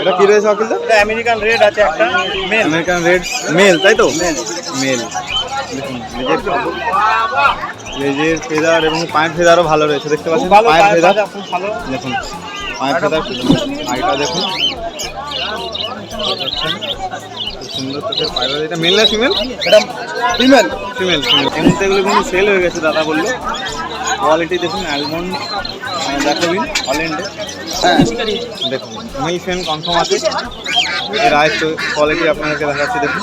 এটা কি রয়েছে অকিল এটা আমেরিকান রেড আছে একটা মেল আমেরিকান রেড মেল তাই তো? মেল লেজের ফেদার এবং পায়ের ফেদারও ভালো রয়েছে দেখতে পাচ্ছেন? পায়ের ফেদার। ভালো। দেখুন পায়ের ফেদার পায়েটা দেখুন। সুন্দর চোখের পায়রা এটা মেল না ফিমেল এটা ফিমেল ফিমেল ফিমেল এই মুহূর্তে এগুলো কিন্তু সেল হয়ে গেছে দাদা বলল। কোয়ালিটি দেখুন অ্যালমন্ড দেখাবিন অলেন্ডে হ্যাঁ দেখুন মিল কনফার্ম আছে। এর আরেকটু কোয়ালিটি আপনাদেরকে দেখাচ্ছি দেখুন।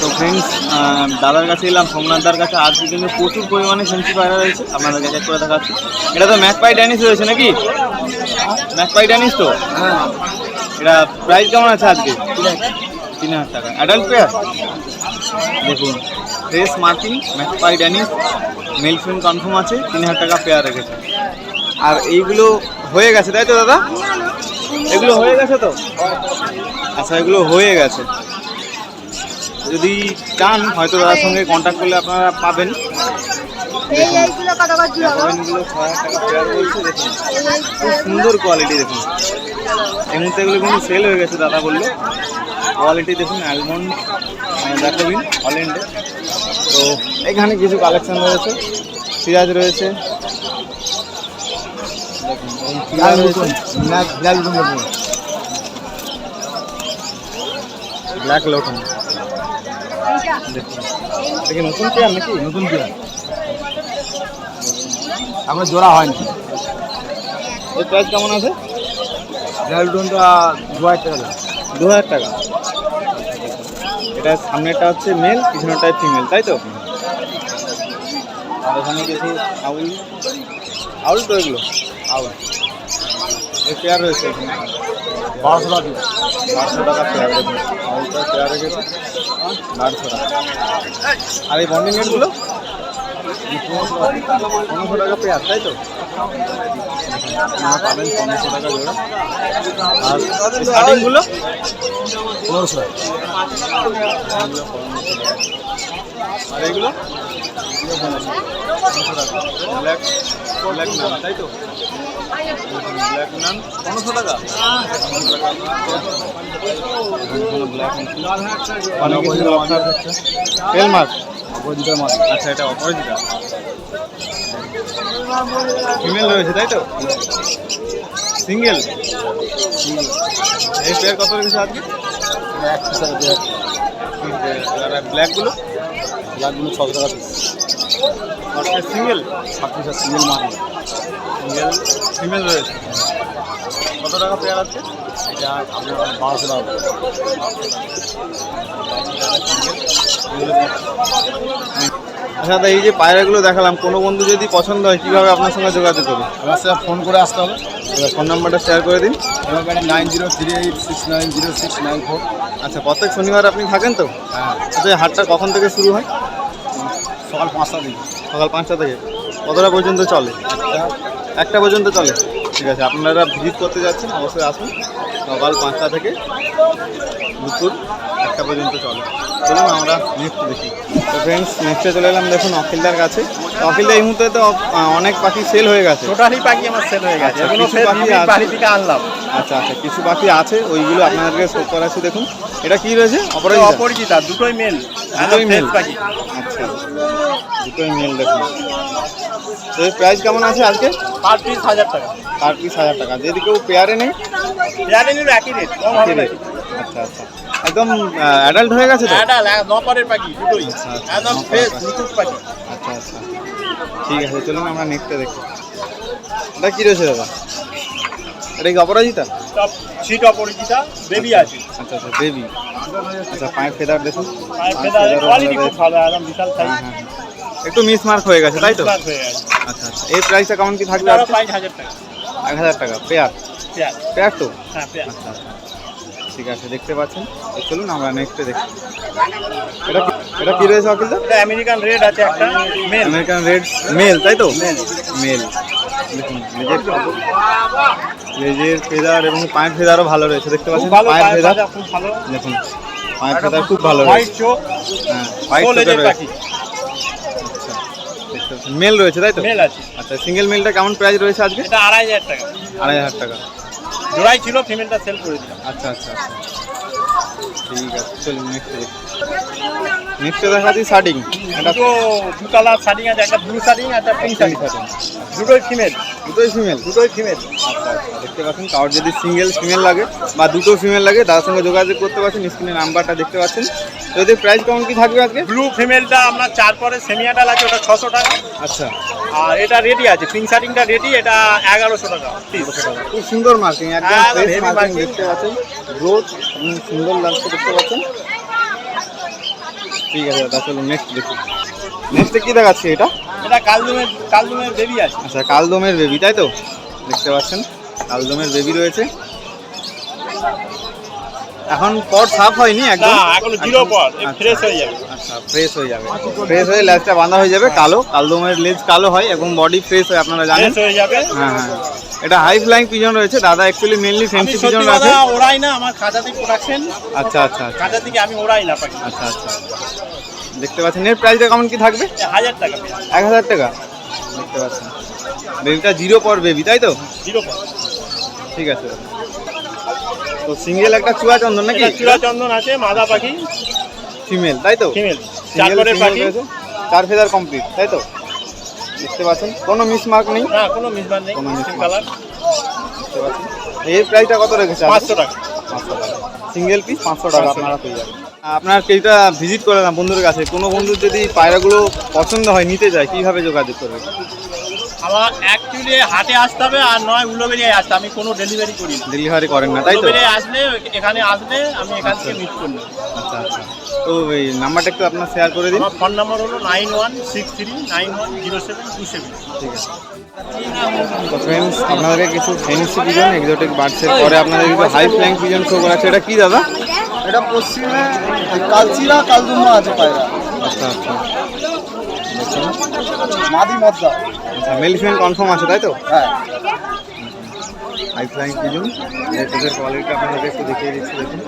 তো ফ্রেন্ডস দাদার কাছে এলাম, সোমনাথদার কাছে। আজকে কিন্তু প্রচুর পরিমাণে ফেন্সি পায়রা রয়েছে। আপনাদের কাছে করে দেখাচ্ছি। এটা তো ম্যাকপাই ড্যানিস রয়েছে নাকি? ম্যাকপাই ড্যানিস তো? হ্যাঁ এটা প্রাইস কেমন আছে আজকে? তিন হাজার টাকা। অ্যাডাল্ট পেয়ার দেখুন fresh marking magpie Danish male ফিন কনফার্ম আছে, তিন হাজার টাকা পেয়ার রেখেছে। আর এইগুলো হয়ে গেছে, তাই তো দাদা? এগুলো হয়ে গেছে তো? আচ্ছা এগুলো হয়ে গেছে। যদি চান হয়তো দাদার সঙ্গে কন্ট্যাক্ট করলে আপনারা পাবেন। খুব সুন্দর কোয়ালিটি দেখুন। এই মুহূর্তে এগুলো কিন্তু সেল হয়ে গেছে দাদা বলল। কোয়ালিটি দেখুন অ্যালমন্ড দেখাবিন হল্যান্ডে তো এখানে কিছু কালেকশন রয়েছে সিরাজ রয়েছে। ব্ল্যাক লোটন। কি নতুন পেয়ার নাকি? নতুন পেয়ার আমার জোড়া হয়নি। এর প্রাইস কেমন আছে? ডেলটনটা দু হাজার টাকা। দু হাজার টাকা। এটা সামনেটা হচ্ছে মেল পিছনেটা ফিমেল তাই তো? আর এখানে কিছু আউল আউল তো এগুলো। আউল এই পেয়ার রয়েছে বারোশো টাকা। বারোশো টাকা পেয়ার আউলটা পেয়ার রেখেছে টাকা আর এই বন্ডিং নেটগুলো পনেরোশো টাকা পেয়ার তাই তো? পাবেন পনেরোশো টাকা জোড়া। আর স্টার্টিংগুলো পনেরোশো টাকা। আর এগুলো? ব্ল্যাক ব্ল্যাক নান তাই তো? ব্ল্যাক নান পনেরোশো টাকা? তেল মাছ। অপরাজিতার মাছ। আচ্ছা এটা অপরাজিতা ফিমেল রয়েছে তাই তো? সিঙ্গেল? এই পেয়ার কত রেখেছে আজকে? এক পিস টাকা ব্ল্যাকগুলো লাখগুলো ছশো টাকা সিঙ্গেল? আর সিঙ্গেল মাছ সিঙ্গেল ফিমেল রয়েছে? কত টাকা পেয়ার আছে? এটা আপনার বারোশো টাকা। আচ্ছা এই যে পায়রাগুলো দেখালাম কোনো বন্ধু যদি পছন্দ হয় কীভাবে আপনার সঙ্গে যোগাযোগ করবে? আমার সাথে ফোন করে আসতে হবে। ফোন নাম্বারটা শেয়ার করে দিন। আমার nine zero three eight six nine zero six nine four আচ্ছা প্রত্যেক শনিবার আপনি থাকেন তো? হ্যাঁ। আচ্ছা এই হাটটা কখন থেকে শুরু হয়? সকাল পাঁচটা থেকে। সকাল পাঁচটা থেকে। কতটা পর্যন্ত চলে? একটা পর্যন্ত চলে? ঠিক আছে আপনারা ভিজিট করতে যাচ্ছেন অবশ্যই আসুন। সকাল পাঁচটা থেকে দুপুর একটা পর্যন্ত চলে। চলুন আমরা নেক্সট দেখি। তো ফ্রেন্ডস নেক্সটে চলে এলাম দেখুন অখিলদার কাছে। তো অখিলদা এই মুহূর্তে তো অনেক পাখি সেল হয়ে গেছে। টোটালি পাখি আমার সেল হয়ে গেছে। আচ্ছা, এগুলো কিছু পাখি বাড়ি থেকে আনলাম। আচ্ছা আচ্ছা কিছু পাখি আছে ওইগুলো আপনাদেরকে শো করাচ্ছি দেখুন। এটা কি রয়েছে? অপরাজিতা? অপরিচিতা দুটোই মেল দুটোই মেল পাখি। আচ্ছা দুটোই মেল দেখুন। তো প্রাইস কেমন আছে আজকে? পার পিস হাজার টাকা। পার পিস হাজার টাকা। যদি কেউ পেয়ারে নেই জানেন একই রেট কম হবে আচ্ছা আচ্ছা। একদম অ্যাডাল্ট হয়ে গেছে তো? এটা নপারের পাখি দুটোই। আচ্ছা, আচ্ছা, একদম ফ্রেশ নিখুঁত পাখি। আচ্ছা আচ্ছা। ঠিক আছে চলুন আমরা নেক্সটে দেখি। এটা কী রয়েছে দাদা? এটা কি অপরাজিতা? সিট অপরিচিতা বেবি আছে। আচ্ছা আচ্ছা দেবী আচ্ছা পায়ের ফেদার দেখুন। পায়ের পায়ের ফেদার কোয়ালিটি খুব ভালো একদম বিশাল সাইজ হ্যাঁ। একটু মিস মার্ক হয়ে গেছে তাই তো? আচ্ছা আচ্ছা। এর প্রাইসটা কেমন কি থাকবে এটারও হাজার টাকা। এক হাজার টাকা পেয়ার? পেয়ার। তো? হ্যাঁ আচ্ছা আচ্ছা। ঠিক আছে দেখতে পাচ্ছেন। চলুন আমরা নেক্সটে দেখি। এটা এটা কি রয়েছে অকিলদা এটা আমেরিকান রেড আছে একটা মেল আমেরিকান রেড মেল তাই তো? মেল দেখুন লেজের ফেদার এবং পায়ের ফেদারও ভালো রয়েছে দেখতে পাচ্ছেন? পায়ের ফেদার। খুব ভালো। দেখুন পায়ের ফেদার খুব ভালো হোয়াইট রয়েছে। চোখ হ্যাঁ হোয়াইট সোল এজের রয়েছে পাখি আচ্ছা দেখতে পাচ্ছেন মেল রয়েছে তাই তো? মেল আছে। আচ্ছা সিঙ্গেল মেলটা কেমন প্রাইস রয়েছে আজকে? এটা আড়াই হাজার টাকা। আড়াই হাজার টাকা। জোড়াই ছিল ফিমেলটা সেল করে দিলাম। আচ্ছা আচ্ছা আচ্ছা। ঠিক আছে চলুন নেক্সট নেক্সটে দেখাচ্ছি শার্টিং দুটো দু কালার শাড়ি আছে একটা ব্লু শাড়ি একটা পিঙ্ক শাড়ি দুটোই ফিমেল দুটোই ফিমেল দুটোই ফিমেল আচ্ছা আচ্ছা দেখতে পাচ্ছেন কারোর যদি সিঙ্গেল ফিমেল লাগে বা দুটো ফিমেল লাগে তার সঙ্গে যোগাযোগ করতে পারছেন স্ক্রিনে নাম্বারটা দেখতে পাচ্ছেন। এদের প্রাইস কেমন কি থাকবে আজকে? ব্লু ফিমেলটা আপনার চার পরে সেমিয়াটাল আছে ওটা ছশো টাকা। আচ্ছা। আর এটা রেডি আছে পিঙ্ক শাড়িংটা রেডি এটা এগারোশো টাকা পিস খুব সুন্দর মার্কিং একদম হ্যাঁ, ফ্রেশ মার্কিং দেখতে পাচ্ছেন। গ্রোথ সুন্দর লাগছে দেখতে পাচ্ছেন। ঠিক আছে দাদা চলুন নেক্সট দেখি। নেক্সটে কি দেখাচ্ছে এটা? এটা কালদুমের কালদুমের বেবি আছে। আচ্ছা কালদমের বেবি তাই তো? দেখতে পাচ্ছেন কালদমের বেবি রয়েছে। এখন পট সাফ হয়নি একদম? এখনও জিরো পর আচ্ছা। ফ্রেশ হয়ে যাবে। আচ্ছা ফ্রেশ হয়ে যাবে। ফ্রেশ হয়ে লেজটা বাঁধা হয়ে যাবে কালো। কালদমের লেজ কালো হয় এবং বডি ফ্রেশ হয় আপনারা জানেন। ফ্রেশ হয়ে যাবে। হ্যাঁ হ্যাঁ। এটা হাই ফ্লাইং পিজন রয়েছে। দাদা অ্যাকচুয়ালি ফেন্সি সত্যি পিজন ওড়াই না আমার খাঁচা থেকে প্রোডাকশন আচ্ছা আচ্ছা আচ্ছা। খাঁচা থেকে আমি ওড়াই না পাখি। আচ্ছা আচ্ছা। দেখতে পাচ্ছেন। এর প্রাইসটা কেমন কি থাকবে? হাজার টাকা এক হাজার টাকা। দেখতে পাচ্ছেন। বেবিটা জিরো পর বেবি তাই তো? জিরো পর। ঠিক আছে। তো সিঙ্গেল একটা চুয়া চন্দন নাকি? চূড়া চন্দন আছে মাদা পাখি। ফিমেল তাই তো? ফিমেল চারপরের পাখি। চার ফেদার কমপ্লিট তাই তো? দেখতে পাচ্ছেন। কোনো মিস মার্ক নেই? না কোনো মিসমান নেই। কোনো কালার দেখতে পাচ্ছেন। এর প্রাইসটা কত রেখেছে? পাঁচশো টাকা। পাঁচশো টাকা। সিঙ্গেল পিস পাঁচশো টাকা। আপনারা পেয়ে যাবেন। আপনার পেজটা ভিজিট করে না বন্ধুর কাছে। কোনো বন্ধুর যদি পায়রাগুলো পছন্দ হয় নিতে যায় কীভাবে যোগাযোগ করবে? আমার অ্যাকচুয়ালি হাটে আসতে হবে আর নয় উলোবেরিয়ায় আসতে আমি কোনো ডেলিভারি করি ডেলিভারি করেন না তাই তো? আসলে এখানে আসলে আমি এখান থেকে মিট করব আচ্ছা আচ্ছা। তো এই নাম্বারটা একটু আপনার শেয়ার করে দিন। আমার ফোন নাম্বার হলো nine one six three nine one zero seven two seven ঠিক আছে। তো ফ্রেন্ডস আপনাদেরকে কিছু ফেন্সি পিজন এক্সোটিক বার্ডসের পরে আপনাদের কিছু হাই ফ্ল্যাং পিজন শো করা আছে। এটা কি দাদা? এটা পশ্চিমে কালচিরা কালদুম্মা আছে পায়রা। আচ্ছা আচ্ছা। মাদি মদ্দা। আচ্ছা মেল ফিমেল কনফার্ম আছে তাই তো? হ্যাঁ। হাই ফ্লাইং পিজন কোয়ালিটি একটু দেখিয়ে দিচ্ছি দেখুন।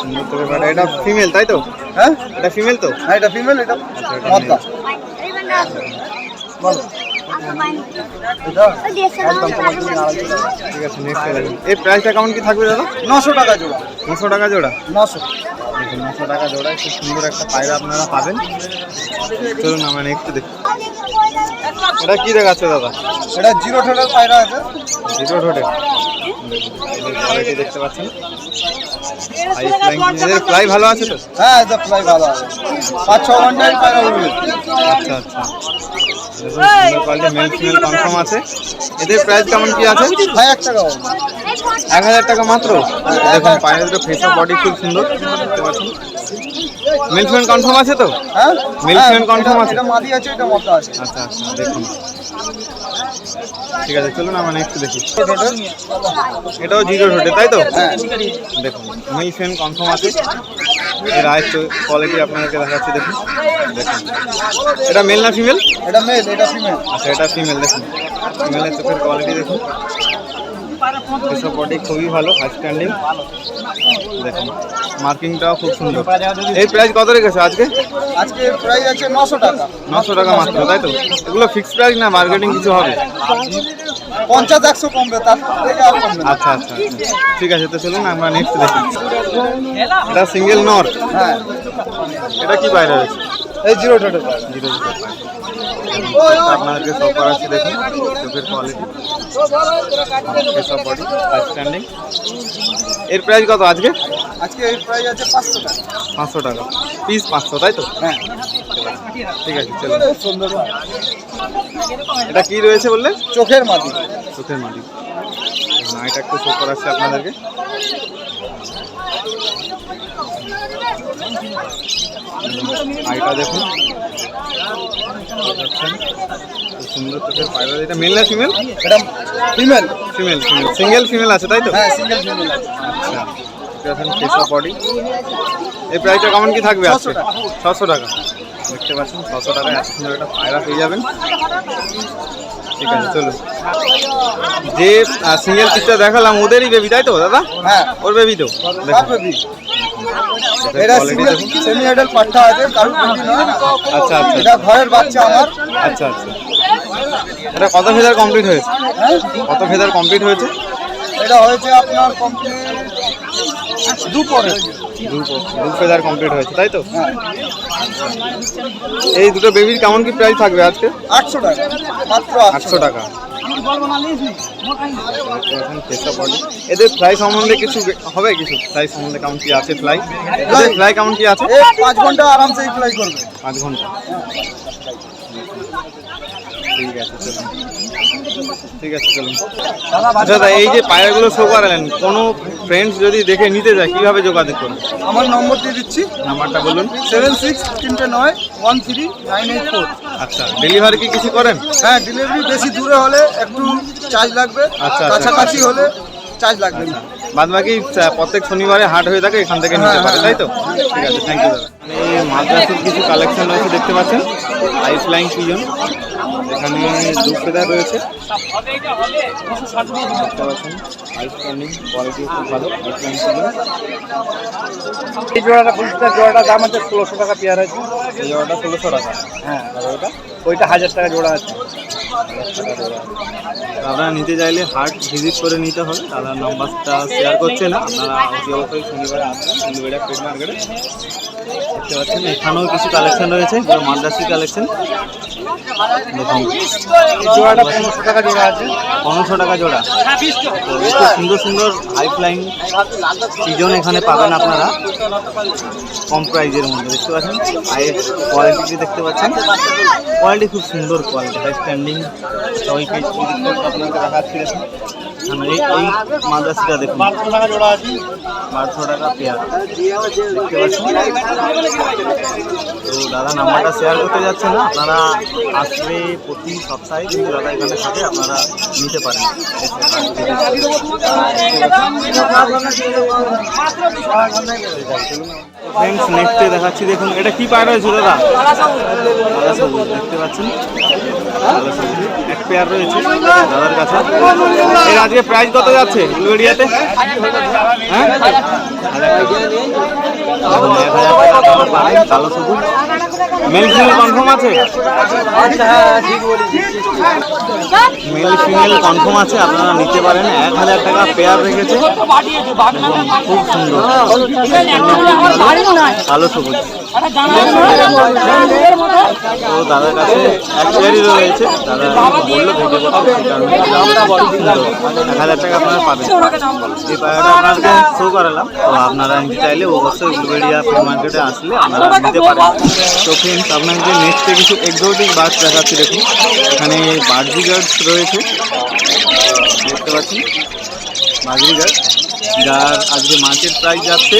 সুন্দর করে বাটা এটা ফিমেল তাই তো? হ্যাঁ? এটা ফিমেল তো? হ্যাঁ এটা ফিমেল এটা এটা মদ্দা। বলো। ঠিক আছে নেক্সট এর প্রাইসটা কেমন কি থাকবে দাদা? নশো টাকা জোড়া। নশো টাকা জোড়া? নশো। দেখুন নশো টাকা জোড়া খুব সুন্দর একটা পায়রা আপনারা পাবেন। চলুন আমরা নেক্সট দেখি। এটা কি দেখাচ্ছে দাদা? এটা জিরো ঠোঁটের পায়রা আছে। জিরো কোয়ালিটি দেখতে পাচ্ছেন? ফ্লাইং এদের ফ্লাই ভালো আছে তো? হ্যাঁ ফ্লাই ভালো আছে। পাঁচ ছ ঘন্টায় পায়রা উঠবে আচ্ছা আচ্ছা। কনফার্ম আছে। এদের প্রাইস কেমন কি আছে? ভাই এক টাকা এক হাজার টাকা মাত্র? দেখুন পায়ের দুটো ফেস বডি খুব সুন্দর। দেখতে পাচ্ছেন কনফার্ম আছে তো? হ্যাঁ? হ্যাঁ, fan আছে? এটা মাদি আছে এটা মদ্দা আছে। আচ্ছা আচ্ছা দেখুন। ঠিক আছে চলুন আমরা নেক্সট দেখি। এটাও জিরো রোডে তাই তো? হ্যাঁ। দেখুন মিল ফেন কনফার্ম আছে। এর আরেকটু কোয়ালিটি আপনাদেরকে দেখাচ্ছি দেখুন। দেখুন। এটা মেল না ফিমেল এটা মেল এটা ফিমেল আচ্ছা এটা ফিমেল দেখুন। ফিমেলের চোখের কোয়ালিটি দেখুন। এসব বডি খুবই ভালো হাই স্ট্যান্ডিং দেখুন মার্কিংটাও খুব সুন্দর। এই প্রাইস কত রেখেছে আজকে? আজকে প্রাইস আছে নশো টাকা। নশো টাকা মাত্র তাই তো? এগুলো ফিক্সড প্রাইস না মার্কেটিং কিছু হবে? পঞ্চাশ একশো কমবে তার থেকে আর কমবে আচ্ছা আচ্ছা আচ্ছা। ঠিক আছে তো চলুন আমরা নেক্সট দেখি। এটা সিঙ্গেল নর হ্যাঁ। এটা কি বাইরে রয়েছে? এই জিরো জিরো আপনাদেরকে সব করাচ্ছি দেখুন। চোখের কোয়ালিটি এসব বডি স্ট্যান্ডিং এর প্রাইস কত আজকে আজকে এই প্রাইস আছে পাঁচশো টাকা। পাঁচশো টাকা। পিস পাঁচশো তাই তো? হ্যাঁ। ঠিক আছে খুব সুন্দর এটা কি রয়েছে বললে চোখের মাদি চোখের মাটি। না এটা একটু শো করাচ্ছি আপনাদেরকে। আইটা দেখুন। সুন্দর চোখের পায়রা। এটা মেল না ফিমেল এটা female female female single female আছে তাই তো? হ্যাঁ সিঙ্গেল ফিমেল আছে। আচ্ছা। এটা ফেস অফ বডি এই প্রাইসটা কেমন কি থাকবে আজকে? ছশো টাকা। দেখতে পাচ্ছেন ছশো টাকায় এত সুন্দর একটা পায়রা পেয়ে যাবেন। ঠিক আছে চলুন। যে সিঙ্গেল পিসটা দেখালাম ওদেরই বেবি তাই তো দাদা? হ্যাঁ। ওর বেবি তো? এটা সিঙ্গেল সেমি অ্যাডাল পাঠা আছে নয় আচ্ছা আচ্ছা। এটা ঘরের বাচ্চা আমার। আচ্ছা আচ্ছা। এটা কত ফেদার কমপ্লিট হয়েছে? হ্যাঁ? কত ফেদার কমপ্লিট হয়েছে? এটা হয়েছে আপনার কমপ্লিট দু দু ফেদার কমপ্লিট হয়েছে তাই তো? হ্যাঁ। এই দুটো বেবির কেমন কি প্রাইস থাকবে আজকে? আটশো টাকা। মাত্র আটশো টাকা। এখন পড়ে এদের ফ্লাই সম্বন্ধে কিছু হবে কিছু? ফ্লাই সম্বন্ধে কেমন কি আছে? ফ্লাই ফ্লাই কেমন কি আছে? পাঁচ ঘণ্টা আরামসে ফ্লাই করবে। পাঁচ ঘণ্টা। ঠিক আছে চলুন। ঠিক আছে চলুন। আচ্ছা দাদা এই যে পায়রাগুলো শো করালেন কোনো ফ্রেন্ডস যদি দেখে নিতে যায় কীভাবে যোগাযোগ করবে আমার নম্বর দিয়ে দিচ্ছি। নাম্বারটা বলুন। সেভেন সিক্স তিনটে নয় one three nine eight four আচ্ছা ডেলিভারি কি কিছু করেন? হ্যাঁ ডেলিভারি বেশি দূরে হলে একটু চার্জ লাগবে আচ্ছা, আচ্ছা। কাছাকাছি হলে চার্জ লাগবে না। বাদ বাকি প্রত্যেক শনিবারে হাট হয়ে থাকে এখান থেকে নিতে হ্যাঁ, পারে হ্যাঁ, তাই তো ঠিক আছে থ্যাংক ইউ দাদা। এই মাদ্রাসের কিছু কালেকশন রয়েছে দেখতে পাচ্ছেন? আইস লাইন পিজন এখানে দু ফেদার রয়েছে। দেখতে পাচ্ছেন আইস কোয়ালিটি খুব ভালো এই জোড়াটা ফুলটা জোড়াটা দাম আছে ষোলোশো টাকা পেয়ার আছে। এই জোড়াটা ষোলোশো টাকা। হ্যাঁ। আর ওটা ওইটা হাজার টাকা জোড়া আছে। আপনারা নিতে চাইলে হাট ভিজিট করে নিতে হবে। দাদার নাম্বারটা শেয়ার করছে না। আপনারা অতি অবশ্যই শনিবারে আসবেন। শনিবারে ফ্রেড মার্কেটে দেখতে পাচ্ছেন এখানেও কিছু কালেকশন রয়েছে পুরো মাদ্রাসি কালেকশন জোড়াটা পনেরোশো টাকা জোড়া আছে। পনেরোশো টাকা জোড়া। তো এই খুব সুন্দর সুন্দর হাই ফ্লাইং সিজন এখানে পাবেন আপনারা। কম প্রাইজের মধ্যে দেখতে পাচ্ছেন? হাইয়ের কোয়ালিটি দেখতে পাচ্ছেন। কোয়ালিটি খুব সুন্দর কোয়ালিটি হাই স্ট্যান্ডিং সবাই পেজ আপনাকে দেখাচ্ছি তো দাদা, নাম্বারটা শেয়ার করতে যাচ্ছে না। আপনারা আসবে প্রতি সপ্তাহে, কিন্তু দাদা এখানে থাকে, আপনারা নিতে পারেন। ফ্রেন্ডস নেক্সটে দেখাচ্ছি। দেখুন, এটা কি পায়রা রয়েছে দাদা? দেখতে পাচ্ছেন? পেয়ার রয়েছে দাদার কাছে। এর আজকে প্রাইস কত যাচ্ছে উলবেড়িয়াতে হ্যাঁ? সবুজ মেল ফিমেল কনফার্ম আছে? মেল ফিমেল কনফার্ম আছে, আপনারা নিতে পারেন। এক হাজার টাকা পেয়ার রেখেছে। খুব সুন্দর। কালো সবুজ। তো দাদার কাছে এক পেয়ারই রয়েছে। দাদা বলল এক হাজার টাকা আপনারা পাবেন এই পায়রাটা আপনাদেরকে শো করালাম তো আপনারা চাইলে অবশ্যই উলবেড়িয়া ফ্রি মার্কেটে আসলে আপনারা নিতে পারেন তো ফ্রেন্ডস আপনাকে নেক্সটে কিছু এক্সোটিক বাস দেখাচ্ছি দেখুন। এখানে বার্জি গার্ডস রয়েছে। দেখতে পাচ্ছেন বার্জি গার্ড যার আজকে মার্কেট প্রাইস যাচ্ছে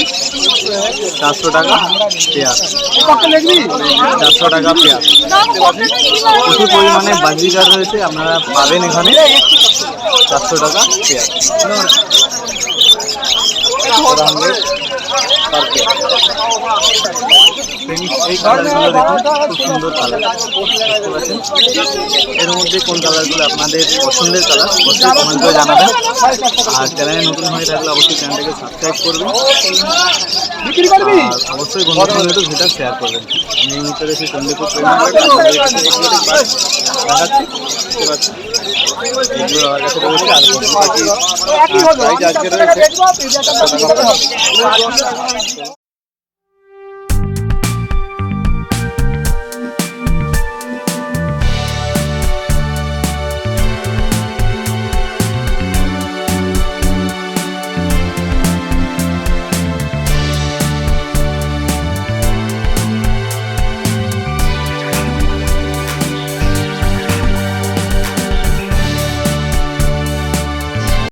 চারশো টাকা পেয়ার চারশো টাকা পেয়ার প্রচুর পরিমাণে বাজিগার রয়েছে, আপনারা পাবেন এখানে। চারশো টাকা pair four hundred per pair এই কালারগুলো দেখুন খুব সুন্দর কালার। দেখতে পাচ্ছেন এর মধ্যে কোন কালারগুলো আপনাদের পছন্দের কালার অবশ্যই কমেন্ট করে জানাবেন। আর চ্যানেলে নতুন হয়ে থাকলে অবশ্যই চ্যানেলটাকে সাবস্ক্রাইব করবেন। আর অবশ্যই বন্ধুদের ভিডিও শেয়ার করবেন। আমি এই মুহূর্তে exotic bus দেখাচ্ছি দেখতে আমার কাছে রয়েছে আর বাকি প্রাইস আজকে রয়েছে।